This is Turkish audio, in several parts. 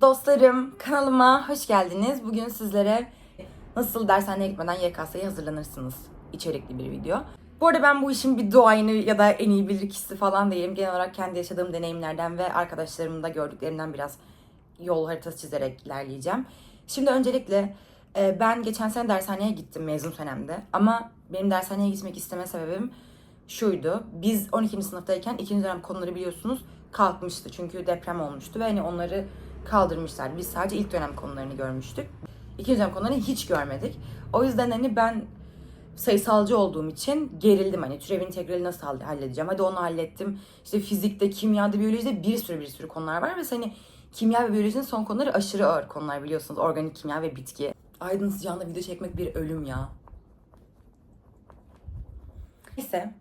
Dostlarım kanalıma hoş geldiniz. Bugün sizlere nasıl dershaneye gitmeden YKS'ye hazırlanırsınız içerikli bir video. Bu arada ben bu işin bir doğayını ya da en iyi bilir kişisi falan değilim. Genel olarak kendi yaşadığım deneyimlerden ve arkadaşlarımın da gördüklerimden biraz yol haritası çizerek ilerleyeceğim. Şimdi öncelikle e, ben geçen sene dershaneye gittim mezun senemde. Ama benim dershaneye gitmek isteme sebebim şuydu. Biz 12. sınıftayken ikinci dönem konuları biliyorsunuz kalkmıştı. Çünkü deprem olmuştu ve hani onları kaldırmışlar. Biz sadece ilk dönem konularını görmüştük. İkinci dönem konularını hiç görmedik. O yüzden hani ben sayısalcı olduğum için gerildim hani türev integrali nasıl hall- halledeceğim. Hadi onu hallettim. İşte fizikte, kimyada, biyolojide bir sürü bir sürü konular var ve hani kimya ve biyolojinin son konuları aşırı ağır konular biliyorsunuz. Organik kimya ve bitki. Aydın sıcağında video çekmek bir ölüm ya. Neyse.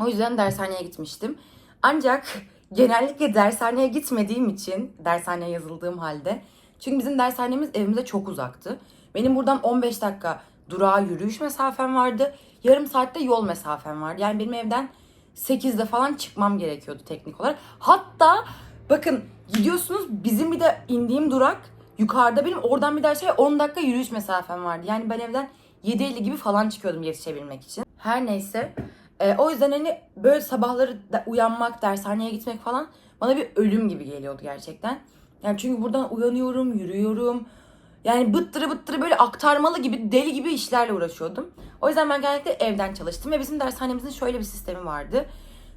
O yüzden dershaneye gitmiştim. Ancak genellikle dershaneye gitmediğim için, dershaneye yazıldığım halde. Çünkü bizim dershanemiz evimize çok uzaktı. Benim buradan 15 dakika durağa yürüyüş mesafem vardı. Yarım saatte yol mesafem vardı. Yani benim evden 8'de falan çıkmam gerekiyordu teknik olarak. Hatta bakın gidiyorsunuz bizim bir de indiğim durak yukarıda benim oradan bir dershaneye 10 dakika yürüyüş mesafem vardı. Yani ben evden 7.50 gibi falan çıkıyordum yetişebilmek için. Her neyse. Ee, o yüzden hani böyle sabahları da uyanmak, dershaneye gitmek falan bana bir ölüm gibi geliyordu gerçekten. Yani çünkü buradan uyanıyorum, yürüyorum. Yani bıttırı bıttırı böyle aktarmalı gibi deli gibi işlerle uğraşıyordum. O yüzden ben genellikle evden çalıştım ve bizim dershanemizin şöyle bir sistemi vardı.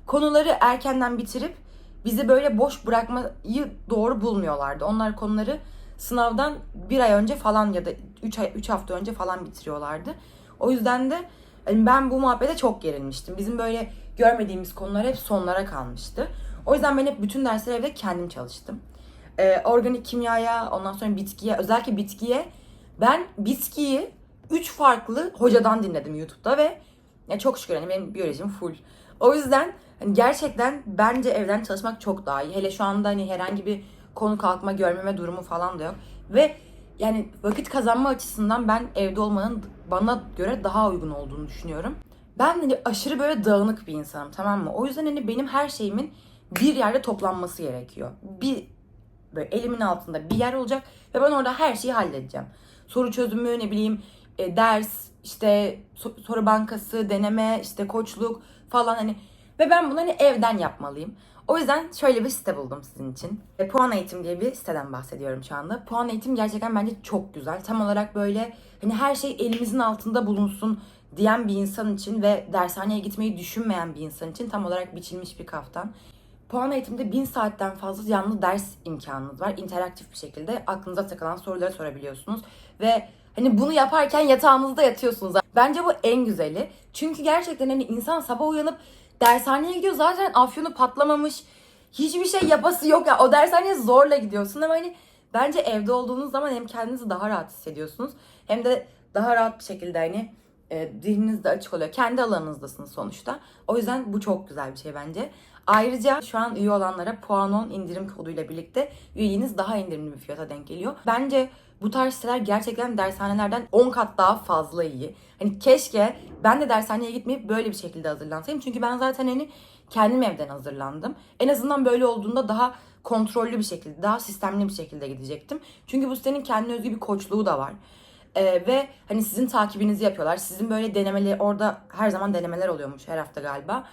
Konuları erkenden bitirip bizi böyle boş bırakmayı doğru bulmuyorlardı. Onlar konuları sınavdan bir ay önce falan ya da 3 ay 3 hafta önce falan bitiriyorlardı. O yüzden de hani ben bu muhabbete çok gerilmiştim. Bizim böyle görmediğimiz konular hep sonlara kalmıştı. O yüzden ben hep bütün dersleri evde kendim çalıştım. Ee, organik kimyaya, ondan sonra bitkiye, özellikle bitkiye ben bitkiyi 3 farklı hocadan dinledim YouTube'da ve ya çok şükür hani benim biyolojim full. O yüzden hani gerçekten bence evden çalışmak çok daha iyi. Hele şu anda hani herhangi bir konu kalkma görmeme durumu falan da yok. Ve yani vakit kazanma açısından ben evde olmanın bana göre daha uygun olduğunu düşünüyorum. Ben hani aşırı böyle dağınık bir insanım tamam mı? O yüzden hani benim her şeyimin bir yerde toplanması gerekiyor. Bir böyle elimin altında bir yer olacak ve ben orada her şeyi halledeceğim. Soru çözümü ne bileyim e, ders işte so- soru bankası deneme işte koçluk falan hani ve ben bunu hani evden yapmalıyım. O yüzden şöyle bir site buldum sizin için. E, Puan Eğitim diye bir siteden bahsediyorum şu anda. Puan Eğitim gerçekten bence çok güzel. Tam olarak böyle hani her şey elimizin altında bulunsun diyen bir insan için ve dershaneye gitmeyi düşünmeyen bir insan için tam olarak biçilmiş bir kaftan. Puan eğitimde 1000 saatten fazla canlı ders imkanınız var. İnteraktif bir şekilde aklınıza takılan soruları sorabiliyorsunuz. Ve hani bunu yaparken yatağınızda yatıyorsunuz. Bence bu en güzeli. Çünkü gerçekten hani insan sabah uyanıp dershaneye gidiyor. Zaten afyonu patlamamış. Hiçbir şey yapası yok ya. O dershaneye zorla gidiyorsun ama hani bence evde olduğunuz zaman hem kendinizi daha rahat hissediyorsunuz. Hem de daha rahat bir şekilde hani e, zihniniz de açık oluyor. Kendi alanınızdasınız sonuçta. O yüzden bu çok güzel bir şey bence. Ayrıca şu an üye olanlara Puanon indirim koduyla birlikte üyeliğiniz daha indirimli bir fiyata denk geliyor. Bence bu tarz siteler gerçekten dershanelerden 10 kat daha fazla iyi. Hani keşke ben de dershaneye gitmeyip böyle bir şekilde hazırlansaydım. Çünkü ben zaten hani kendim evden hazırlandım. En azından böyle olduğunda daha kontrollü bir şekilde, daha sistemli bir şekilde gidecektim. Çünkü bu sitenin kendine özgü bir koçluğu da var. Ee, ve hani sizin takibinizi yapıyorlar. Sizin böyle denemeleri orada her zaman denemeler oluyormuş her hafta galiba.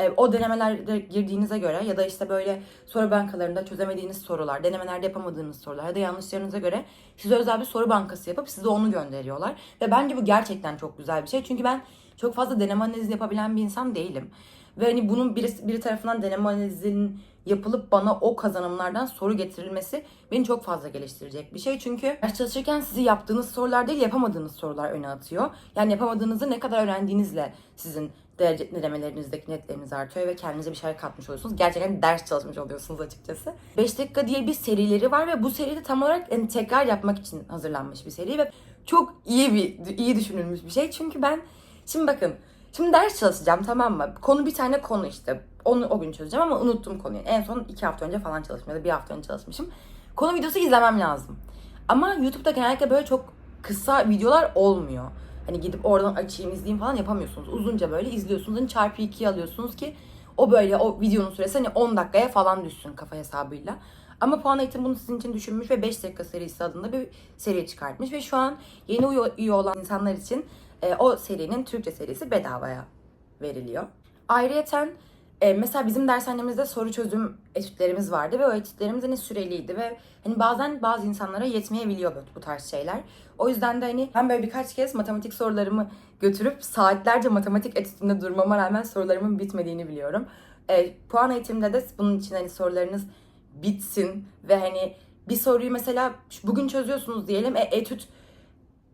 Ee, o denemelerde girdiğinize göre ya da işte böyle soru bankalarında çözemediğiniz sorular, denemelerde yapamadığınız sorular ya da yanlışlarınıza göre size özel bir soru bankası yapıp size onu gönderiyorlar. Ve bence bu gerçekten çok güzel bir şey. Çünkü ben çok fazla deneme analizi yapabilen bir insan değilim. Ve hani bunun biri, biri tarafından deneme analizinin yapılıp bana o kazanımlardan soru getirilmesi beni çok fazla geliştirecek bir şey. Çünkü ders çalışırken sizi yaptığınız sorular değil yapamadığınız sorular öne atıyor. Yani yapamadığınızı ne kadar öğrendiğinizle sizin derece netleriniz artıyor ve kendinize bir şeyler katmış oluyorsunuz. Gerçekten ders çalışmış oluyorsunuz açıkçası. 5 dakika diye bir serileri var ve bu seride tam olarak yani tekrar yapmak için hazırlanmış bir seri ve çok iyi bir iyi düşünülmüş bir şey. Çünkü ben şimdi bakın Şimdi ders çalışacağım tamam mı? Konu bir tane konu işte. Onu o gün çözeceğim ama unuttum konuyu. En son iki hafta önce falan çalıştım ya da bir hafta önce çalışmışım. Konu videosu izlemem lazım. Ama YouTube'da genellikle böyle çok kısa videolar olmuyor. Hani gidip oradan açayım izleyeyim falan yapamıyorsunuz. Uzunca böyle izliyorsunuz. Hani çarpı 2'ye alıyorsunuz ki o böyle o videonun süresi hani 10 dakikaya falan düşsün kafa hesabıyla. Ama Puan Eğitim bunu sizin için düşünmüş ve 5 dakika serisi adında bir seri çıkartmış. Ve şu an yeni üye olan insanlar için e, o serinin Türkçe serisi bedavaya veriliyor. Ayrıyeten e, mesela bizim dershanemizde soru çözüm etütlerimiz vardı ve o etütlerimiz hani süreliydi ve hani bazen bazı insanlara yetmeyebiliyor bu, bu tarz şeyler. O yüzden de hani ben böyle birkaç kez matematik sorularımı götürüp saatlerce matematik etütünde durmama rağmen sorularımın bitmediğini biliyorum. E, puan eğitimde de bunun için hani sorularınız bitsin ve hani bir soruyu mesela bugün çözüyorsunuz diyelim e, etüt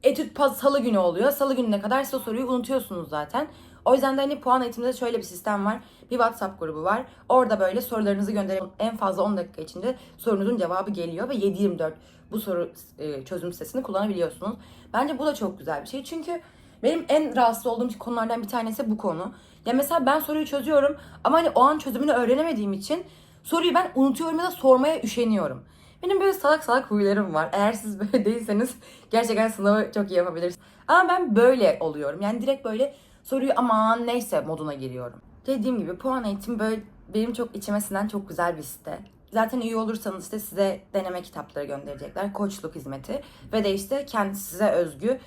etüt pas- salı günü oluyor. Salı gününe kadar siz o soruyu unutuyorsunuz zaten. O yüzden de hani puan eğitimde de şöyle bir sistem var. Bir WhatsApp grubu var. Orada böyle sorularınızı gönderin. En fazla 10 dakika içinde sorunuzun cevabı geliyor ve 7-24 bu soru e, çözüm sitesini kullanabiliyorsunuz. Bence bu da çok güzel bir şey. Çünkü benim en rahatsız olduğum konulardan bir tanesi bu konu. Ya mesela ben soruyu çözüyorum ama hani o an çözümünü öğrenemediğim için soruyu ben unutuyorum ya da sormaya üşeniyorum. Benim böyle salak salak huylarım var. Eğer siz böyle değilseniz gerçekten sınavı çok iyi yapabilirsiniz. Ama ben böyle oluyorum. Yani direkt böyle soruyu aman neyse moduna giriyorum. Dediğim gibi puan eğitim böyle benim çok içime çok güzel bir site. Zaten üye olursanız işte size deneme kitapları gönderecekler. Koçluk hizmeti ve de işte kendi size özgü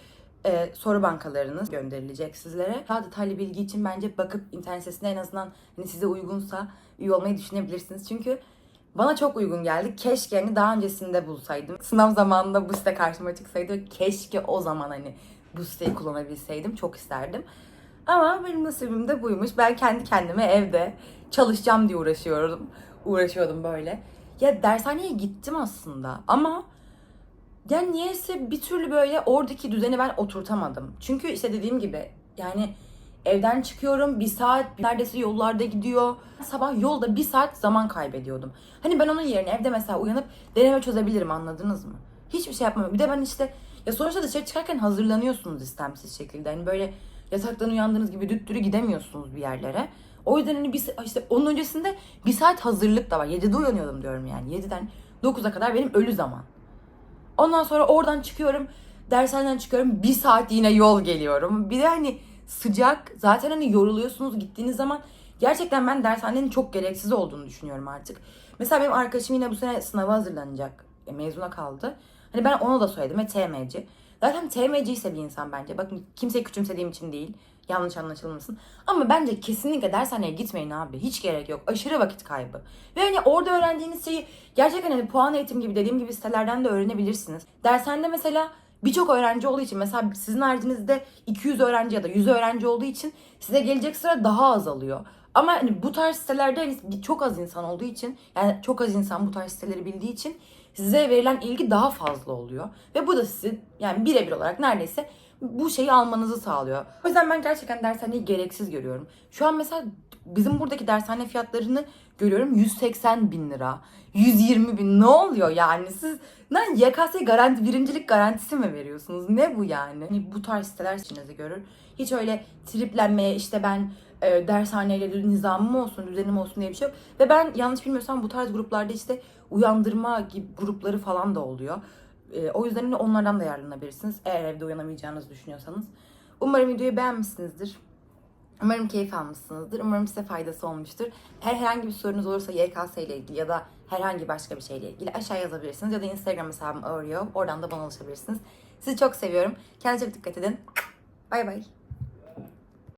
e, soru bankalarınız gönderilecek sizlere. Daha detaylı bilgi için bence bakıp internet sitesinde en azından hani size uygunsa üye olmayı düşünebilirsiniz. Çünkü bana çok uygun geldi. Keşke hani daha öncesinde bulsaydım. Sınav zamanında bu site karşıma çıksaydı. Keşke o zaman hani bu siteyi kullanabilseydim. Çok isterdim. Ama benim nasibim de buymuş. Ben kendi kendime evde çalışacağım diye uğraşıyordum. Uğraşıyordum böyle. Ya dershaneye gittim aslında ama yani niyeyse bir türlü böyle oradaki düzeni ben oturtamadım. Çünkü işte dediğim gibi yani evden çıkıyorum bir saat neredeyse yollarda gidiyor. Sabah yolda bir saat zaman kaybediyordum. Hani ben onun yerine evde mesela uyanıp deneme çözebilirim anladınız mı? Hiçbir şey yapmam. Bir de ben işte ya sonuçta dışarı çıkarken hazırlanıyorsunuz istemsiz şekilde. Hani böyle yataktan uyandığınız gibi düttürü gidemiyorsunuz bir yerlere. O yüzden hani bir, işte onun öncesinde bir saat hazırlık da var. 7'de uyanıyordum diyorum yani. 7'den 9'a kadar benim ölü zaman. Ondan sonra oradan çıkıyorum. Dershaneden çıkıyorum. Bir saat yine yol geliyorum. Bir de hani sıcak. Zaten hani yoruluyorsunuz gittiğiniz zaman. Gerçekten ben dershanenin çok gereksiz olduğunu düşünüyorum artık. Mesela benim arkadaşım yine bu sene sınava hazırlanacak. E, mezuna kaldı. Hani ben ona da söyledim ve TMC. Zaten TMC ise bir insan bence. Bakın kimseyi küçümsediğim için değil. Yanlış anlaşılmasın. Ama bence kesinlikle dershaneye gitmeyin abi. Hiç gerek yok. Aşırı vakit kaybı. Ve hani orada öğrendiğiniz şeyi gerçekten hani puan eğitim gibi dediğim gibi sitelerden de öğrenebilirsiniz. Dershanede mesela birçok öğrenci olduğu için mesela sizin haricinizde 200 öğrenci ya da 100 öğrenci olduğu için size gelecek sıra daha azalıyor. Ama hani bu tarz sitelerde hani çok az insan olduğu için yani çok az insan bu tarz siteleri bildiği için size verilen ilgi daha fazla oluyor. Ve bu da sizi yani birebir olarak neredeyse bu şeyi almanızı sağlıyor. O yüzden ben gerçekten dershaneyi gereksiz görüyorum. Şu an mesela bizim buradaki dershane fiyatlarını görüyorum 180 bin lira. 120 bin ne oluyor yani? Siz lan YKS garanti birincilik garantisi mi veriyorsunuz? Ne bu yani? Hani bu tarz siteler içinizi görür. Hiç öyle triplenmeye işte ben e, dershaneyle nizamım olsun düzenim olsun diye bir şey yok. Ve ben yanlış bilmiyorsam bu tarz gruplarda işte uyandırma gibi grupları falan da oluyor. E, o yüzden hani onlardan da yararlanabilirsiniz. Eğer evde uyanamayacağınızı düşünüyorsanız. Umarım videoyu beğenmişsinizdir. Umarım keyif almışsınızdır. Umarım size faydası olmuştur. Eğer herhangi bir sorunuz olursa YKS ile ilgili ya da herhangi başka bir şeyle ilgili aşağı yazabilirsiniz. Ya da Instagram hesabım Oreo. Oradan da bana ulaşabilirsiniz. Sizi çok seviyorum. Kendinize dikkat edin. Bay bay.